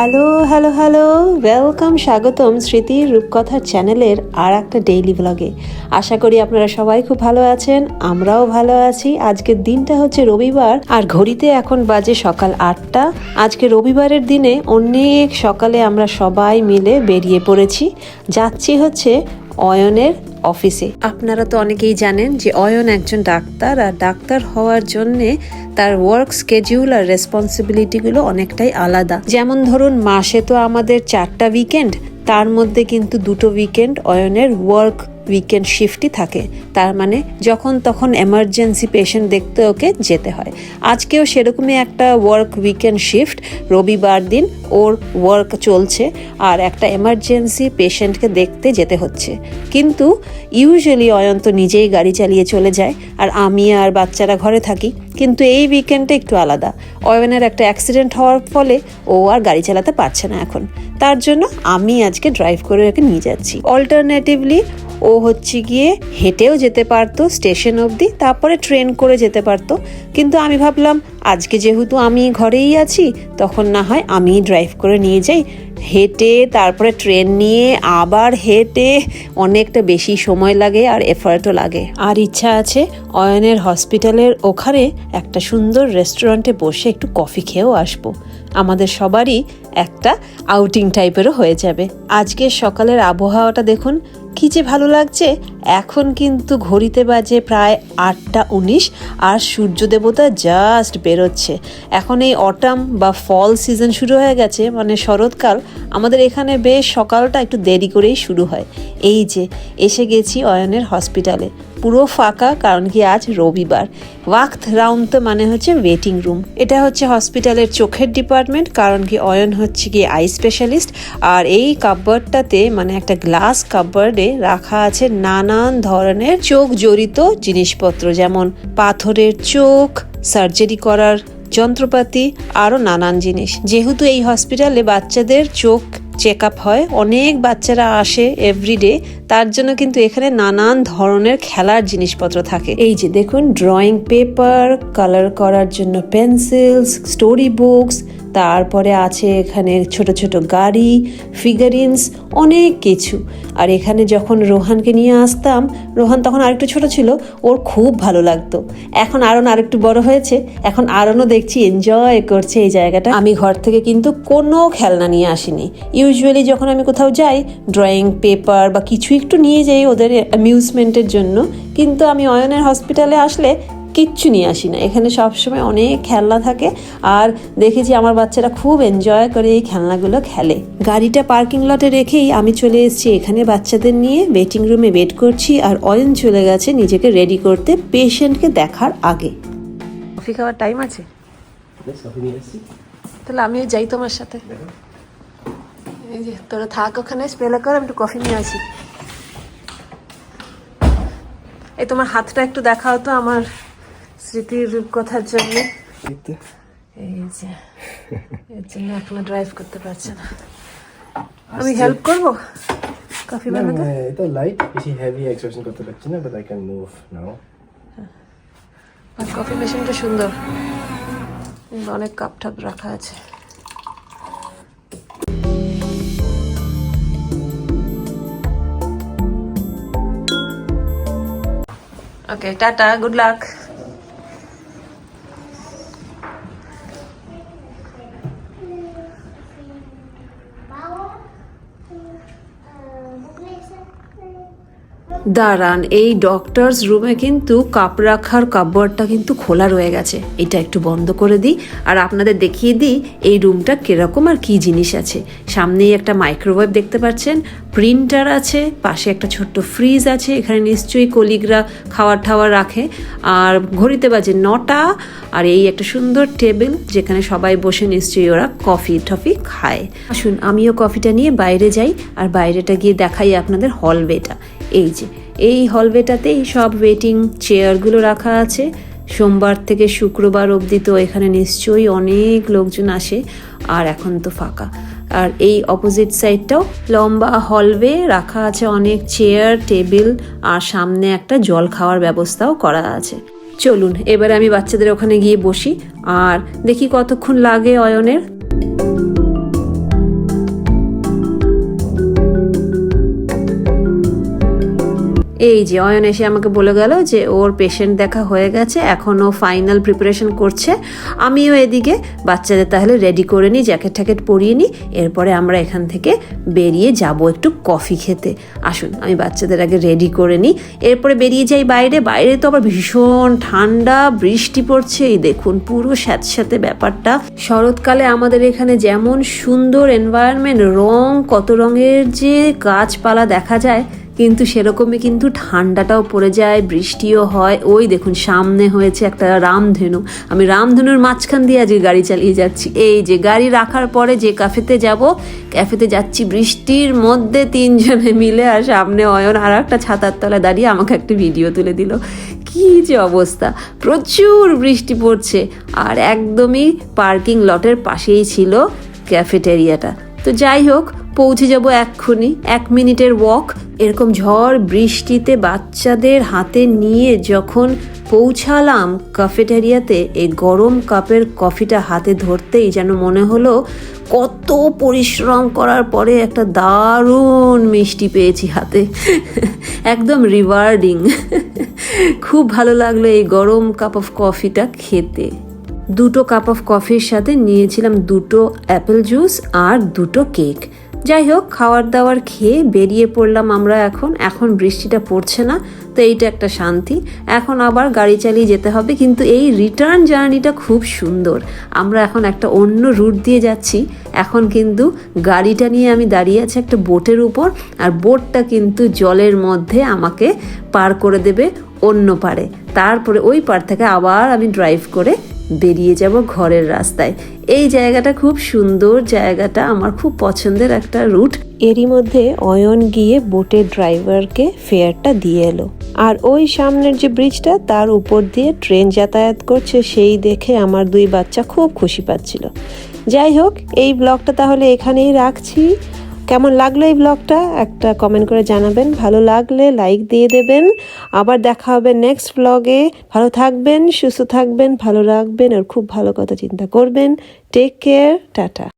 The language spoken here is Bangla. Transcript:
হ্যালো হ্যালো হ্যালো ওয়েলকাম স্বাগতম স্মৃতির রূপকথার চ্যানেলের আর একটা ডেইলি ব্লগে আশা করি আপনারা সবাই খুব ভালো আছেন, আমরাও ভালো আছি। আজকের দিনটা হচ্ছে রবিবার, আর ঘড়িতে এখন বাজে সকাল আটটা। আজকে রবিবারের দিনে অনেক সকালে আমরা সবাই মিলে বেরিয়ে পড়েছি। যাচ্ছি হচ্ছে অয়নের অফিসে। আপনারা তো অনেকেই জানেন যে অয়ন একজন ডাক্তার আর ডাক্তার হওয়ার জন্যে তার ওয়ার্ক স্কেডিউল আর রেসপন্সিবিলিটিগুলো অনেকটাই আলাদা। যেমন ধরুন, মাসে তো আমাদের চারটা উইকেন্ড তার মধ্যে কিন্তু দুটো উইকেন্ড অয়নের ওয়ার্ক উইকেন্ড শিফটই থাকে। তার মানে যখন তখন এমার্জেন্সি পেশেন্ট দেখতে ওকে যেতে হয়। আজকেও সেরকমই একটা ওয়ার্ক উইকেন্ড শিফট রবিবার দিন ওর ওয়ার্ক চলছে আর একটা এমার্জেন্সি পেশেন্টকে দেখতে যেতে হচ্ছে। কিন্তু ইউজুয়ালি অয়ন্ত নিজেই গাড়ি চালিয়ে চলে যায় আর আমি আর বাচ্চারা ঘরে থাকি। কিন্তু এই উইকেন্ডটা একটু আলাদা। অয়নের একটা অ্যাক্সিডেন্ট হওয়ার ফলে ও আর গাড়ি চালাতে পারছে না এখন। তার জন্য আমি আজকে ড্রাইভ করে ওকে নিয়ে যাচ্ছি। অল্টারনেটিভলি ও হচ্ছে গিয়ে হেঁটেও যেতে পারতো স্টেশন অবধি, তারপরে ট্রেন করে যেতে পারতো। কিন্তু আমি ভাবলাম, আজকে যেহেতু আমি ঘরেই আছি, তখন না হয় আমি ড্রাইভ করে নিয়ে যাই। হেঁটে, তারপরে ট্রেন নিয়ে আবার হেঁটে অনেকটা বেশি সময় লাগে আর এফার্টও লাগে। আর ইচ্ছা আছে অয়নের হসপিটালের ওখানে একটা সুন্দর রেস্টুরেন্টে বসে একটু কফি খেয়েও আসব। আমাদের সবারই একটা আউটিং টাইপেরও হয়ে যাবে। আজকের সকালের আবহাওয়াটা দেখুন, কি যে ভালো লাগছে। এখন কিন্তু ঘড়িতে বাজে প্রায় আটটা উনিশ আর সূর্য দেবতা জাস্ট বেরোচ্ছে। এখন এই অটাম বা ফল সিজন শুরু হয়ে গেছে মানে শরৎকাল। আমাদের এখানে বেশ সকালটা একটু দেরি করেই শুরু হয়। এই যে, এসে গেছি অয়নের হসপিটালে পুরো ফাঁকা, কারণ কি আজ রবিবার। ওয়াক্ত রাউন্ড মানে হচ্ছে ওয়েটিং রুম এটা হচ্ছে হসপিটালের চোখের ডিপার্টমেন্ট কারণ কি অয়ন হচ্ছে কি আই স্পেশালিস্ট আর এই কাপবোর্ডটাতে মানে একটা গ্লাস কাপবোর্ডে রাখা আছে নানান ধরনের চোখ জড়িত জিনিসপত্র, যেমন পাথরের চোখ সার্জারি করার যন্ত্রপাতি আরও নানান জিনিস। যেহেতু এই হসপিটালে বাচ্চাদের চোখ চেক আপ হয়। অনেক বাচ্চারা আসে এভরিডে তার জন্য কিন্তু এখানে নানান ধরনের খেলার জিনিসপত্র থাকে। এই যে দেখুন ড্রয়িং পেপার কালার করার জন্য পেন্সিলস স্টোরি বুকস তারপরে আছে এখানে ছোট ছোট গাড়ি ফিগারিনস অনেক কিছু। আর এখানে যখন রোহানকে নিয়ে আসতাম, রোহান তখন আরেকটু ছোট ছিল, ওর খুব ভালো লাগতো। এখন আরন আরেকটু বড় হয়েছে, এখন আরনও দেখছি এনজয় করছে এই জায়গাটা। আমি ঘর থেকে কিন্তু কোনো খেলনা নিয়ে আসিনি। ইউজুয়ালি যখন আমি কোথাও যাই ড্রয়িং পেপার বা কিছু একটু নিয়ে যাই ওদের অ্যামিউজমেন্টের জন্য, কিন্তু আমি অয়নের হসপিটালে আসলে কিচ্ছু নিয়ে আসি না। এখানে সবসময় অনেক খেলনা থাকে আর দেখেছি আমার বাচ্চারা খুব এনজয় করে এই খেলনাগুলো খেলে। গাড়িটা পার্কিং লটে রেখেই আমি চলে এসেছি এখানে বাচ্চাদের নিয়ে। ওয়েটিং রুমে ওয়েট করছি আর অয়ন চলে গেছে নিজেকে রেডি করতে পেশেন্টকে দেখার আগে। কফি খাওয়ার টাইম আছে? তাহলে আমিও যাই তোমার সাথে। এই যে তোরা থাক ওখানে স্পেলে করে আমি একটু কফি নিয়ে আসি। এই তোমার হাতটা একটু দেখাও তো আমার। স্মৃতির রূপকথার জন্য। এই যে এর জন্য এখনও ড্রাইভ করতে পারছে না। আমি হেল্প করব? কফি বানাতে? এটা লাইট বেশি হেভি এক্সপ্রেশন করতে পারছি না but I can move now R coffee মেশিনটা সুন্দর। অনেক কাপ টাপ রাখা আছে। ওকে টাটা গুড লাক দাঁড়ান, এই ডক্টরস রুমে কিন্তু কাপ রাখার কাপবোর্ডটা কিন্তু খোলা রয়ে গেছে। এটা একটু বন্ধ করে দিই আর আপনাদের দেখিয়ে দিই এই রুমটা কীরকম আর কি জিনিস আছে। সামনেই একটা মাইক্রোওয়েভ দেখতে পাচ্ছেন প্রিন্টার আছে, পাশে একটা ছোট্ট ফ্রিজ আছে, এখানে নিশ্চয়ই কলিগরা খাওয়ার ঠাওয়ার রাখে। আর ঘড়িতে বাজে নটা আর এই একটা সুন্দর টেবিল যেখানে সবাই বসে নিশ্চয়ই ওরা কফি টফি খায়। আসুন, আমিও কফিটা নিয়ে বাইরে যাই আর বাইরেটা গিয়ে দেখাই আপনাদের হলওয়েটা এই যে এই হলওয়েটাতেই সব ওয়েটিং চেয়ারগুলো রাখা আছে। সোমবার থেকে শুক্রবার অবধি তো এখানে নিশ্চয়ই অনেক লোকজন আসে, আর এখন তো ফাঁকা। আর এই অপোজিট সাইডটাও লম্বা হলওয়ে রাখা আছে অনেক চেয়ার টেবিল আর সামনে একটা জল খাওয়ার ব্যবস্থাও করা আছে। চলুন, এবার আমি বাচ্চাদের ওখানে গিয়ে বসি, আর দেখি কতক্ষণ লাগে অয়নের। এই যে অয়ন এসে আমাকে বলে গেল যে ওর পেশেন্ট দেখা হয়ে গেছে এখনও ফাইনাল প্রিপারেশন করছে। আমিও এদিকে বাচ্চাদের তাহলে রেডি করে নিই জ্যাকেট ট্যাকেট পরিয়ে নিই, এরপরে আমরা এখান থেকে বেরিয়ে যাব একটু কফি খেতে। আসুন, আমি বাচ্চাদের আগে রেডি করে নিই। এরপরে বেরিয়ে যাই বাইরে বাইরে তো আবার ভীষণ ঠান্ডা, বৃষ্টি পড়ছে। এই দেখুন, পুরো স্যাঁতস্যাঁতে ব্যাপারটা। শরৎকালে আমাদের এখানে যেমন সুন্দর এনভায়রনমেন্ট রং, কত রঙের যে গাছপালা দেখা যায় কিন্তু সেরকমই কিন্তু ঠান্ডাটাও পড়ে যায়, বৃষ্টিও হয়। ওই দেখুন, সামনে হয়েছে একটা রামধেনু। আমি রামধেনুর মাঝখান দিয়ে আজকে গাড়ি চালিয়ে যাচ্ছি। এই যে গাড়ি রাখার পরে যে ক্যাফেতে যাব ক্যাফেতে যাচ্ছি, বৃষ্টির মধ্যে তিনজনে মিলে আর সামনে অয়ন আর একটা ছাতার তলায় দাঁড়িয়ে আমাকে একটা ভিডিও তুলে দিল। কি যে অবস্থা! প্রচুর বৃষ্টি পড়ছে আর একদমই পার্কিং লটের পাশেই ছিল ক্যাফেটেরিয়াটা তো যাই হোক পৌঁছে যাব এক্ষুনি, এক মিনিটের ওয়াক এরকম ঝড় বৃষ্টিতে বাচ্চাদের হাতে নিয়ে যখন পৌঁছালাম ক্যাফেটেরিয়াতে এই গরম কাপের কফিটা হাতে ধরতেই যেন মনে হলো, কত পরিশ্রম করার পরে একটা দারুণ মিষ্টি পেয়েছি হাতে। একদম রিওয়ার্ডিং খুব ভালো লাগল এই গরম কাপ অফ কফিটা খেতে। দুটো কাপ অফ কফির সাথে নিয়েছিলাম দুটো অ্যাপেল জুস আর দুটো কেক যাই হোক, খাওয়ার দাওয়ার খেয়ে বেরিয়ে পড়লাম আমরা এখন। এখন বৃষ্টিটা পড়ছে না, তো এইটা একটা শান্তি। এখন আবার গাড়ি চালিয়ে যেতে হবে, কিন্তু এই রিটার্ন জার্নিটা খুব সুন্দর। আমরা এখন একটা অন্য রুট দিয়ে যাচ্ছি। এখন কিন্তু গাড়িটা নিয়ে আমি দাঁড়িয়ে আছি একটা বোটের উপর, আর বোটটা কিন্তু জলের মধ্যে আমাকে পার করে দেবে অন্য পারে। তারপরে ওই পার থেকে আবার আমি ড্রাইভ করে বেরিয়ে যাব ঘরের রাস্তায়। এই জায়গাটা খুব সুন্দর জায়গাটা, আমার খুব পছন্দের একটা রুট এরই মধ্যে অয়ন গিয়ে বোটের ড্রাইভারকে ফেয়ারটা দিয়ে এলো। আর ওই সামনের যে ব্রিজটা তার উপর দিয়ে ট্রেন যাতায়াত করছে, সেই দেখে আমার দুই বাচ্চা খুব খুশি পাচ্ছিল। যাই হোক, এই ব্লগটা তাহলে এখানেই রাখছি। কেমন লাগল এই ব্লগটা একটা কমেন্ট করে জানাবেন। ভালো লাগলে লাইক দিয়ে দেবেন। আবার দেখা হবে নেক্সট ব্লগে ভালো থাকবেন, সুস্থ থাকবেন, ভালো রাখবেন, আর খুব ভালো কথা চিন্তা করবেন। Take care tata.